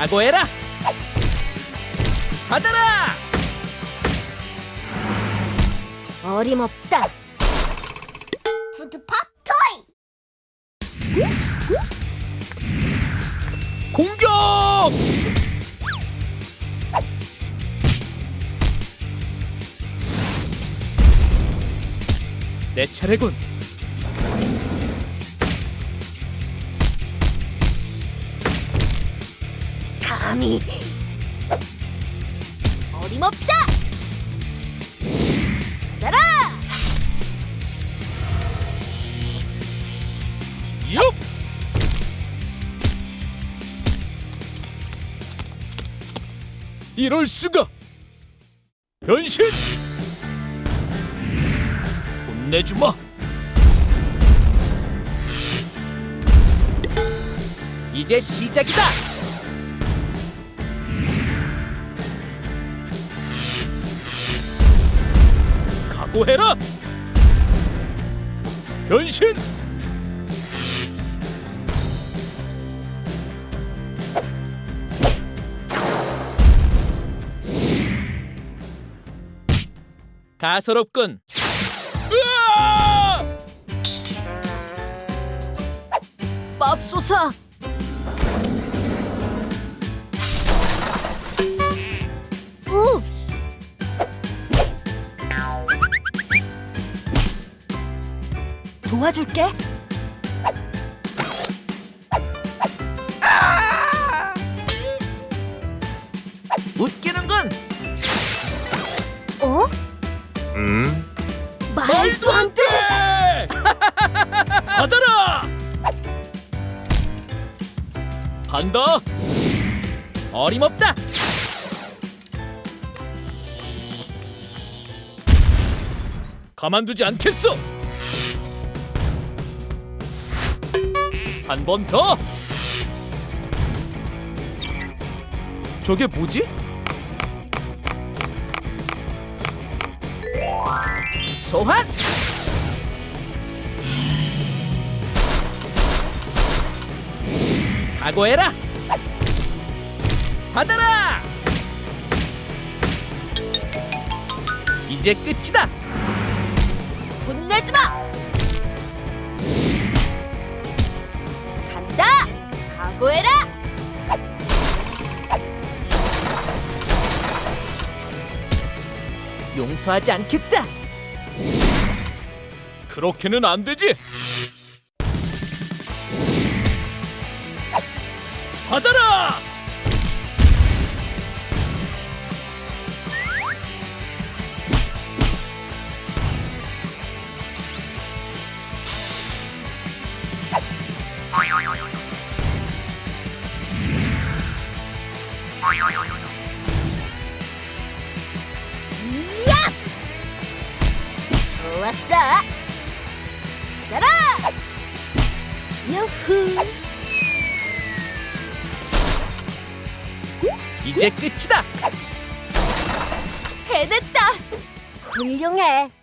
각오해라. 받아라. 어림없다. 푸드팝 토이 공격! 내 차례군. 감히 어림없다. 받아라. 얍! 이럴 수가! 변신! 혼내주마! 이제 시작이다! 각오해라! 변신! 가소롭군. 으아! 맙소사. 도와줄게. 웃기는군. 어? 음? 말도 안 돼. 받아라. 간다. 어림없다. 가만두지 않겠어. 한 번 더. 저게 뭐지? 소환! 각오해라! 받아라! 이제 끝이다! 혼내지 마. 각오해라. 용서하지 않겠다! 그렇게는 안 되지! 야! 좋았어. 따라. 유후. 이제 끝이다! 해냈다. 훌륭해.